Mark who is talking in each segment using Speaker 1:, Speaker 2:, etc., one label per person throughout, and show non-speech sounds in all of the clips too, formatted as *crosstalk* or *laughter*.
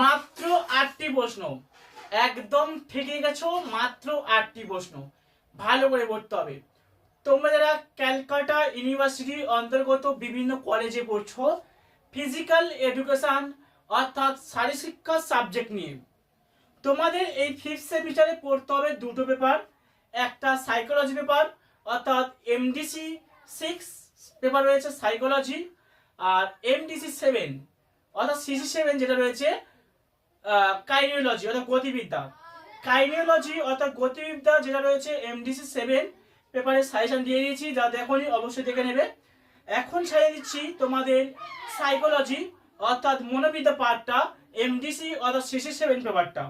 Speaker 1: মাত্র আটটি প্রশ্ন। একদম ঠিকই গেছো, মাত্র আটটি প্রশ্ন। ভালো করে পড়তে হবে। তোমরা যারা ক্যালকাটা ইউনিভার্সিটির অন্তর্গত বিভিন্ন কলেজে পড়ছো ফিজিক্যাল এডুকেশন অর্থাৎ শারীরশিক্ষা সাবজেক্ট নিয়ে, তোমাদের এই ফিফথ সেমিস্টারে পড়তে হবে দুটো পেপার একটা সাইকোলজি পেপার অর্থাৎ এমডিসি সিক্স পেপার রয়েছে সাইকোলজি আর এমডিসি সেভেন অর্থাৎ সিসি সেভেন যেটা রয়েছে কাইনিওলজি অর্থাৎ গতিবিদ্যা। কাইনিওলজি অর্থাৎ গতিবিদ্যা, যেটা রয়েছে এমডিসি সেভেন পেপারে সাজেশন দিয়ে দিয়েছি, যা দেখোনি, অবশ্যই দেখে নেবে। এখন সাজিয়ে দিচ্ছি তোমাদের সাইকোলজি অর্থাৎ মনোবিদ্যা পার্টটা এমডিসি অর্থাৎ সিসি সেভেন পেপারটা।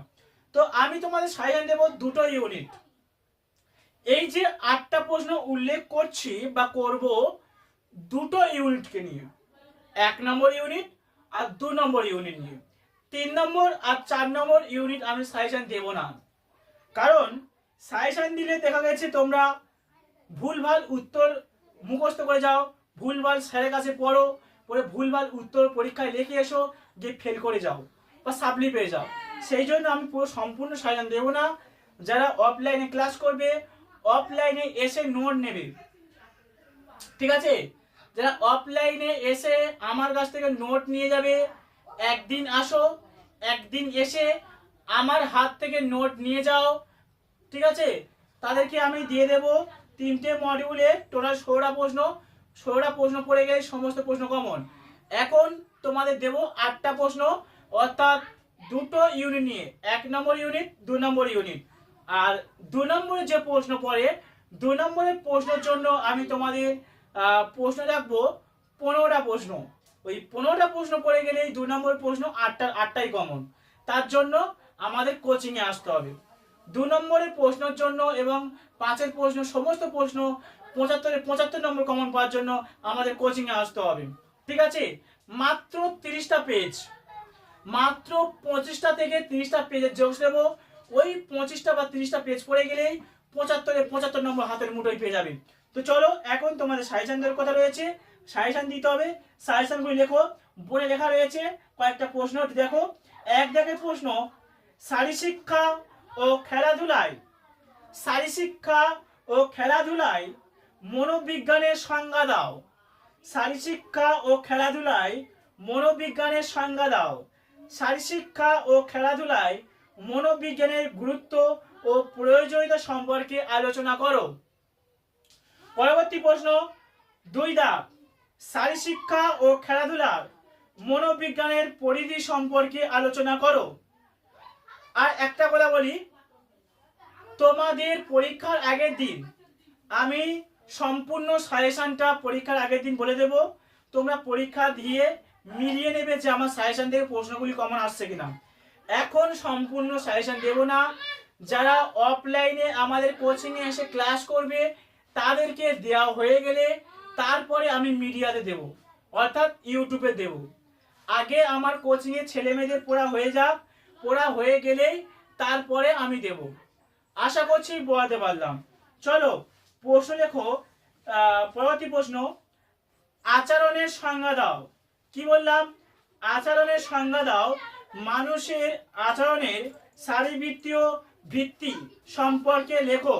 Speaker 1: তো আমি তোমাদের সাজেশন দেবো দুটো ইউনিট এই যে আটটা প্রশ্ন উল্লেখ করছি বা করব, দুটো ইউনিটকে নিয়ে। এক নম্বর ইউনিট আর দু নম্বর ইউনিট নিয়ে। তিন নম্বর আর চার নম্বর ইউনিট আমি সাজেশন দেব না। কারণ সাজেশন দিলে দেখা গেছে তোমরা ভুলভাল উত্তর মুখস্থ করে যাও, ভুলভাল স্যারের কাছে পড়ো পড়ে ভুলভাল উত্তর পরীক্ষায় লিখে এসো, গিয়ে ফেল করে যাও বা সাপ্লি পেয়ে যাও। সেই জন্য আমি পুরো সম্পূর্ণ সাজেশন দেবো না। যারা অফলাইনে ক্লাস করবে অফলাইনে এসে নোট নেবে। ঠিক আছে? যারা অফলাইনে এসে আমার কাছ থেকে নোট নিয়ে যাবে একদিন আসো, একদিন এসে আমার হাত থেকে নোট নিয়ে যাও, ঠিক আছে? তাদেরকে আমি দিয়ে দেব তিনটে মডিউলে টোটাল ষোলোটা প্রশ্ন। ষোলোটা প্রশ্ন পড়ে গেলে সমস্ত প্রশ্ন কমন এখন তোমাদের দেব আটটা প্রশ্ন, অর্থাৎ দুটো ইউনিট নিয়ে, এক নম্বর ইউনিট দু নম্বর ইউনিট আর দু নম্বরে যে প্রশ্ন পড়ে, দু নম্বরের প্রশ্নের জন্য আমি তোমাদের প্রশ্ন রাখব, পনেরোটা প্রশ্ন। ওই পনেরোটা প্রশ্ন পড়ে গেলেই দু নম্বর প্রশ্ন আটটা আটটাই কমন তার জন্য আমাদের কোচিংয়ে আসতে হবে। দু নম্বরের প্রশ্নের জন্য এবং পাঁচের প্রশ্ন, সমস্ত প্রশ্ন পঁচাত্তরের পঁচাত্তর নম্বর কমন পাওয়ার জন্য আমাদের কোচিংয়ে আসতে হবে। ঠিক আছে? মাত্র তিরিশটা পেজ মাত্র পঁচিশটা থেকে তিরিশটা পেজের জোকস দেবো ওই পঁচিশটা বা তিরিশটা পেজ পড়ে গেলেই পঁচাত্তরে পঁচাত্তর নম্বর হাতের মুঠোয় পেয়ে যাবে। তো চলো, এখন তোমাদের সাজেশন দেওয়ার কথা রয়েছে। সাজেশন দিতে হবে। সাজেশনগুলি লেখো। বইয়ে লেখা রয়েছে কয়েকটা প্রশ্ন। দেখো। এক দেখে প্রশ্ন শারীরশিক্ষা ও খেলাধুলায় শারীরশিক্ষা ও খেলাধুলায় মনোবিজ্ঞানের সংজ্ঞা দাও। শারীরশিক্ষা ও খেলাধুলায় মনোবিজ্ঞানের সংজ্ঞা দাও। শারীরশিক্ষা ও খেলাধুলায় মনোবিজ্ঞানের গুরুত্ব ও প্রয়োজনীয়তা সম্পর্কে আলোচনা করো। পরবর্তী প্রশ্ন, দুই দাগ। শারীরশিক্ষা ও খেলাধুলার মনোবিজ্ঞানের পরিধি সম্পর্কে আলোচনা করো। আর একটা কথা বলি, তোমাদের পরীক্ষার আগের দিন আমি সম্পূর্ণ সাজেশনটা পরীক্ষার আগের দিন বলে দেব। তোমরা পরীক্ষা দিয়ে মিলিয়ে নেবে যে আমার সাজেশন থেকে প্রশ্নগুলি কমন আসছে কিনা। এখন সম্পূর্ণ সাজেশন দেব না। যারা অফলাইনে আমাদের কোচিংয়ে এসে ক্লাস করবে, তাদেরকে দেওয়া হয়ে গেলে তারপরে আমি মিডিয়াতে দেব, অর্থাৎ ইউটিউবে দেব। আগে আমার কোচিংয়ে ছেলে মেয়েদের পড়া হয়ে যাক, পড়া হয়ে গেলেই তারপরে আমি দেব। আশা করছি বোঝাতে পারলাম। চলো, প্রশ্ন লেখো পরবর্তী প্রশ্ন। আচরণের সংজ্ঞা দাও। কি বললাম? আচরণের সংজ্ঞা দাও, মানুষের আচরণের শারীরবৃত্তীয় ভিত্তি সম্পর্কে লেখো।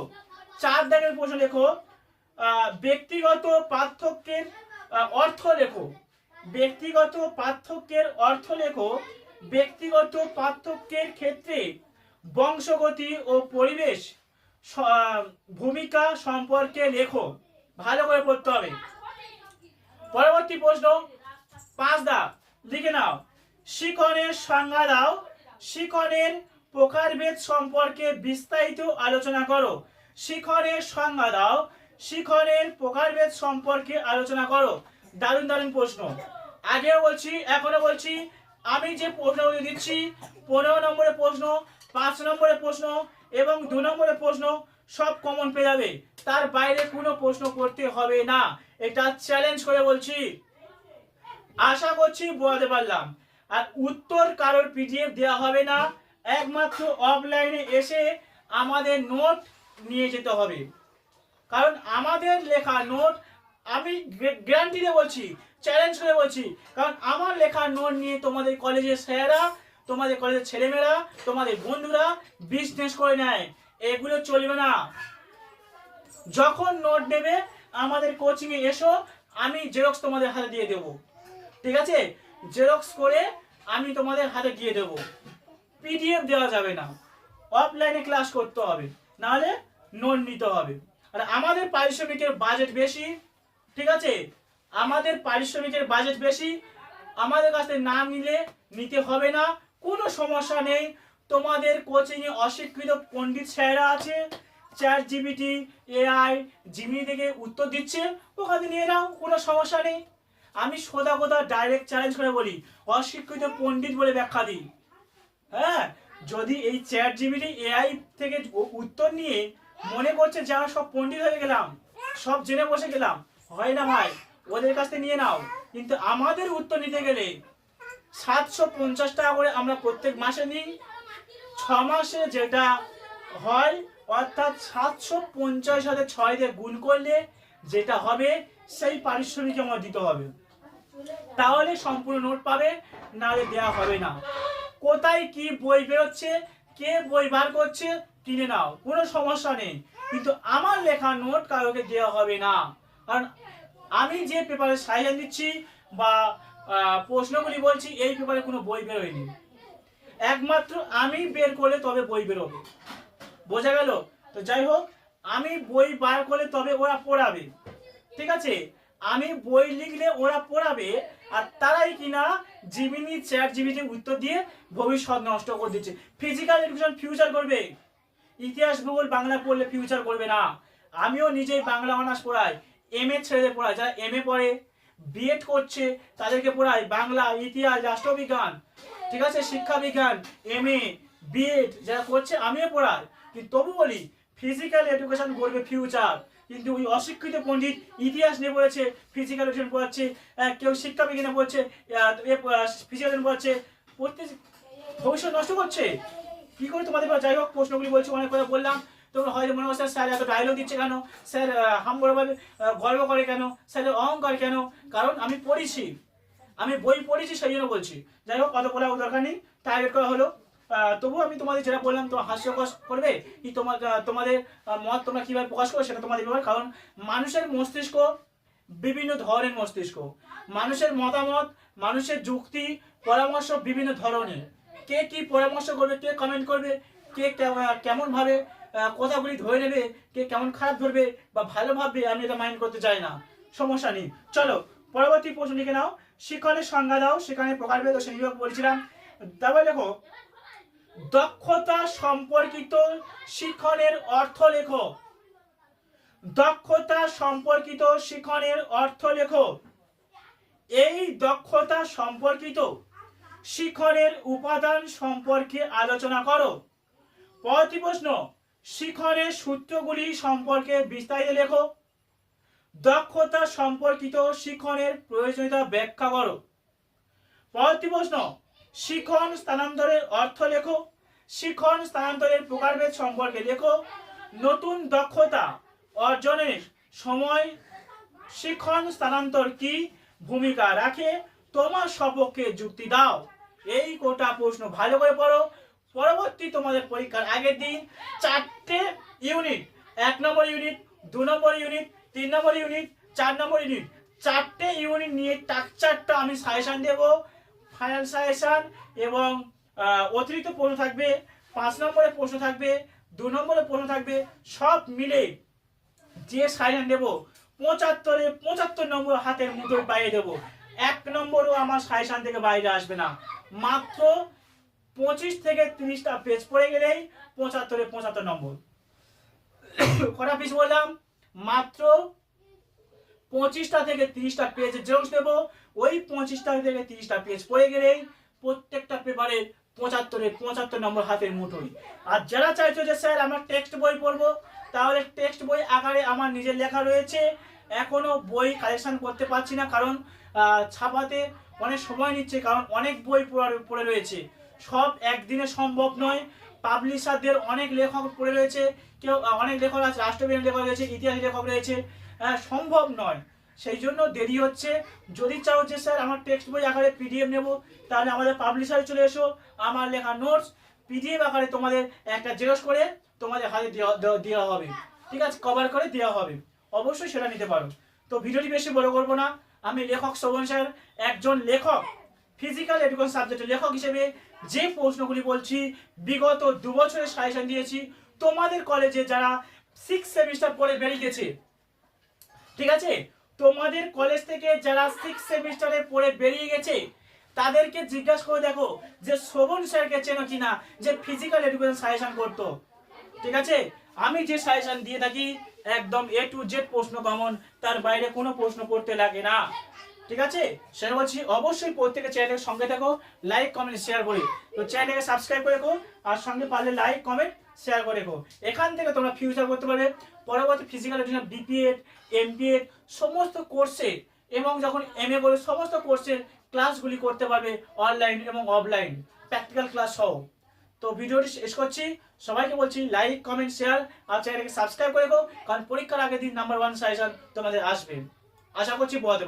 Speaker 1: চার দাগের প্রশ্ন লেখো। ব্যক্তিগত পার্থক্যের অর্থ লেখো। ব্যক্তিগত পার্থক্যের অর্থ লেখো। ব্যক্তিগত পার্থক্যের ক্ষেত্রে বংশগতি ও পরিবেশ ভূমিকা সম্পর্কে লেখো। ভালো করে পড়তে হবে। পরবর্তী প্রশ্ন পাঁচ দা লিখে নাও। শিখনের সংজ্ঞা দাও। শিখনের প্রকারভেদ সম্পর্কে বিস্তারিত আলোচনা করো। শিখনের সংজ্ঞা দাও। শিখনের প্রকারভেদ সম্পর্কে আলোচনা করো। দারুণ দারুণ প্রশ্ন। আগেও বলছি এখনও বলছি, আমি যে প্রশ্নগুলি দিচ্ছি, পনেরো নম্বরের প্রশ্ন, পাঁচ নম্বরের প্রশ্ন এবং দু নম্বরের প্রশ্ন সব কমন পেয়ে যাবে। তার বাইরে কোনো প্রশ্ন করতে হবে না। এটা চ্যালেঞ্জ করে বলছি। আশা করছি বোঝাতে পারলাম। আর উত্তর কারোর পিডিএফ দেওয়া হবে না। একমাত্র অফলাইনে এসে আমাদের নোট নিয়ে যেতে হবে। কারণ আমাদের লেখা নোট আমি গ্যারান্টি দিয়ে বলছি চ্যালেঞ্জ করে বলছি। কারণ আমার লেখা নোট নিয়ে তোমাদের কলেজের স্যাররা, তোমাদের কলেজের ছেলেমেয়েরা, তোমাদের বন্ধুরা বিজনেস করে নেয়। এগুলো চলবে না। যখন নোট নেবে, আমাদের কোচিংয়ে এসো, আমি জেরক্স তোমাদের হাতে দিয়ে দেবো। ঠিক আছে? জেরক্স করে আমি তোমাদের হাতে দিয়ে দেবো। পিডিএফ দেওয়া যাবে না। অফলাইনে ক্লাস করতে হবে। নাহলে নোট নিতে হবে। আর আমাদের পারিশ্রমিকের বাজেট বেশি, ঠিক আছে? আমাদের পারিশ্রমিকের বাজেট বেশি, আমাদের কাছে না নিলে নিতে হবে না, কোনো সমস্যা নেই। তোমাদের কোচিংয়ে অশিক্ষিত পণ্ডিত স্যাররা আছে চ্যাট জিবিটি এআই জিমিনি থেকে উত্তর দিচ্ছে, ওখানে নিয়ে নাও, কোনো সমস্যা নেই। আমি সোদা কোদা ডাইরেক্ট চ্যালেঞ্জ করে বলি, অশিক্ষিত পণ্ডিত বলে ব্যাখ্যা দিই। হ্যাঁ? যদি এই চ্যাট জিবিটি এআই থেকে উত্তর নিয়ে মনে করছে যে আমরা সব পণ্ডিত হয়ে গেলাম, সব জেনে বসে গেলাম। হয় না ভাই, ওদের কাছ থেকে নিয়ে নাও। কিন্তু আমাদের উত্তর নিতে গেলে সাতশো পঞ্চাশ টাকা করে আমরা প্রত্যেক মাসে নিই। ছ মাসে যেটা হয়, অর্থাৎ সাতশো পঞ্চাশ সাথে ছয় দিয়ে গুণ করলে যেটা হবে, সেই পারিশ্রমিক আমার দিতে হবে। তাহলে সম্পূর্ণ নোট পাবে, নাহলে দেওয়া হবে না। কোথায় কি বই বেরোচ্ছে কে বই বার করছে, কিনে নাও, কোনো সমস্যা নেই। কিন্তু আমার লেখা নোট কাউকে দেওয়া হবে না। কারণ আমি যে পেপারে সাইলেন দিচ্ছি বা প্রশ্নগুলি বলছি, এই পেপারে কোনো বই বেরোয়নি। একমাত্র আমি বের করলে তবে বই বেরোবে। বোঝা গেল? তো যাই হোক, আমি বই বার করলে তবে ওরা পড়াবে। ঠিক আছে? আমি বই লিখলে ওরা পড়াবে, আর তারাই কিনা জিমিনি চ্যাট জিবিটি উত্তর দিয়ে ভবিষ্যৎ নষ্ট করে দিচ্ছে। ফিজিক্যাল এডুকেশন ফিউচার করবে। ইতিহাস, ভূগোল, বাংলা পড়লে ফিউচার করবে না। আমিও নিজেই বাংলা অনার্স পড়াই এম এ ছেড়ে পড়াই, যারা এম এ পড়ে বিএড করছে, তাদেরকে পড়াই, বাংলা, ইতিহাস, রাষ্ট্রবিজ্ঞান, ঠিক আছে শিক্ষা বিজ্ঞান এম এ বিএড যারা করছে, আমিও পড়াই। কিন্তু তবু বলি ফিজিক্যাল এডুকেশন করবে ফিউচার কিন্তু ওই অশিক্ষিত পণ্ডিত ইতিহাস নিয়ে পড়েছে ফিজিক্যাল এডুকেশন পড়াচ্ছে কেউ শিক্ষা বিজ্ঞানে পড়ছে ফিজিক্যাল পড়াচ্ছে, পড়তে ভবিষ্যৎ নষ্ট করছে? কি করে তোমাদের যাই হোক, প্রশ্নগুলি বলছি, অনেক কথা বললাম। তোমরা হয়তো মনে করছে, স্যার এত ডায়লগ দিচ্ছে কেন? স্যার হামগড়ভাবে গর্ব করে কেন? স্যারের অহংকার কেন? কারণ আমি পড়েছি। আমি বই পড়েছি, সেই জন্য বলছি। যাই হোক কত বলা দরকার নেই। টার্গেট করা হলো। তবুও আমি তোমাদের যেটা বললাম, তোমার হাস্যকর করবে কি তোমার তোমাদের মত তোমরা কীভাবে প্রকাশ করো সেটা তোমাদের ব্যাপার কারণ মানুষের মস্তিষ্ক বিভিন্ন ধরনের মস্তিষ্ক। মানুষের মতামত, মানুষের যুক্তি, পরামর্শ বিভিন্ন ধরনের। কে কি পরামর্শ করবে, কে কমেন্ট করবে, কে কেমন- ভাবে কথাগুলি ধরে নেবে, কে কেমন খারাপ ধরবে বা ভালো ভাববে, আমি এটা মাইন্ড করতে চাই না। সমস্যা নেই। চলো, পরবর্তী প্রশ্ন লিখে নাও। শিক্ষণের সংজ্ঞা দাও। সেখানে প্রকারভেদ শ্রেণীবিভাগ বলছিলাম। তারপরে দেখো দক্ষতা সম্পর্কিত শিক্ষণের অর্থ লেখো দক্ষতা সম্পর্কিত শিক্ষণের অর্থ লেখো এই দক্ষতা সম্পর্কিত শিক্ষণের উপাদান সম্পর্কে আলোচনা করো। পরবর্তী প্রশ্ন, শিক্ষণের সূত্রগুলি সম্পর্কে বিস্তারিত লেখো। দক্ষতা সম্পর্কিত শিক্ষণের প্রয়োজনীয়তা ব্যাখ্যা করো। পরবর্তী প্রশ্ন শিখন স্থানান্তরের অর্থ লেখো। শিখন স্থানান্তরের প্রকারভেদ সম্পর্কে লেখো। নতুন দক্ষতা অর্জনের সময় শিখন স্থানান্তর কি ভূমিকা রাখে? তোমার সপক্ষে যুক্তি দাও। এই কোটা প্রশ্ন ভালো করে পড়ো। পরবর্তী তোমাদের পরীক্ষার আগের দিন চারটে ইউনিট, এক নম্বর ইউনিট, দু নম্বর ইউনিট, তিন নম্বর ইউনিট, চার নম্বর ইউনিট, চারটে ইউনিট নিয়ে টাকচারটা আমি সাজেশন দেবো। ফাইনাল সাজেশন এবং অতিরিক্ত প্রশ্ন থাকবে, পাঁচ নম্বরের প্রশ্ন থাকবে, দু নম্বরের প্রশ্ন থাকবে, সব মিলে যে সাইলেন্ট দেবো পঁচাত্তরে, পঁচাত্তর নম্বর হাতের মুঠোর বাইরে দেবো। এক নম্বরও আমার সাইসান থেকে বাইরে আসবে না। মাত্র পঁচিশ থেকে তিরিশটা পেজ পড়ে গেলেই পঁচাত্তরে পঁচাত্তর নম্বর। *coughs* কটা পিস বললাম? মাত্র পঁচিশটা থেকে তিরিশটা পেজ জেরক্স দেবো। ওই পঁচিশটা থেকে তিরিশটা পেজ পড়ে গেলেই প্রত্যেকটা পেপারে পঁচাত্তরে, পঁচাত্তর নম্বর হাতের মুঠোই আর যারা চাইছো যে, স্যার, আমরা টেক্সট বই পড়ব, তাহলে টেক্সট বই আকারে আমার নিজের লেখা রয়েছে। এখনও বই কালেকশন করতে পারছি না, কারণ ছাপাতে অনেক সময় নিচ্ছে, কারণ অনেক বই পড়ে রয়েছে। সব একদিনে সম্ভব নয়। পাবলিশারদের অনেক লেখক পড়ে রয়েছে। কেউ, অনেক লেখক আছে, রাষ্ট্রবিজ্ঞান লেখক রয়েছে, ইতিহাস লেখক রয়েছে। সম্ভব নয়। সেই জন্য দেরি হচ্ছে। যদি চাও যে স্যার আমার টেক্সট বই আকারে পিডিএফ নেব, তাহলে আমাদের পাবলিশারে চলে এসো। আমার লেখা নোটস পিডিএফ আকারে তোমাদের একটা জেরক্স করে তোমাদের হাতে দেওয়া হবে। ঠিক আছে? কভার করে দেওয়া হবে। অবশ্যই সেটা নিতে পারো। তো ভিডিওটি বেশি বড় করব না। আমি লেখক শোভন স্যার, একজন লেখক ফিজিক্যাল এডুকেশন সাবজেক্টের লেখক হিসেবে যে প্রশ্নগুলি বলছি, বিগত দু বছরের সাজেশন দিয়েছি। তোমাদের কলেজে যারা সিক্স সেমিস্টার পরে বেরিয়ে গেছে ঠিক আছে? তোমাদের কলেজ থেকে যারা সিক্স সেমিস্টারে পড়ে বেরিয়ে গেছে, তাদেরকে জিজ্ঞাসা করে দেখো যে শোভন স্যারকে চেনো কিনা যে ফিজিক্যাল এডুকেশন সাজেশন করতো। ঠিক আছে? আমি যে সাজেশন দিয়ে থাকি, একদম এ টু জেড প্রশ্ন কমন তার বাইরে কোনো প্রশ্ন করতে লাগে না। ঠিক আছে? সেটা বলছি, অবশ্যই প্রত্যেকে চ্যানেলের সঙ্গে থাকো লাইক কমেন্ট শেয়ার করে। তো চ্যানেলকে সাবস্ক্রাইব করে রেখো, আর সঙ্গে পারলে লাইক কমেন্ট শেয়ার করে রেখো। এখান থেকে তোমরা ফিউচার করতে পারবে। পরবর্তী ফিজিক্যাল এডুকেশন বিপিএড এমপিএড সমস্ত কোর্সে এবং যখন এম এ করে সমস্ত কোর্সের ক্লাসগুলি করতে পারবে অনলাইন এবং অফলাইন প্র্যাকটিক্যাল ক্লাস সহ। তো ভিডিওটি শেষ করছি। সবাইকে বলছি লাইক কমেন্ট শেয়ার আর চ্যানেলকে সাবস্ক্রাইব করে রেখো। কারণ পরীক্ষার আগের দিন নাম্বার ওয়ান সাজেশন তোমাদের আসবে। আশা করছি বোঝাতে।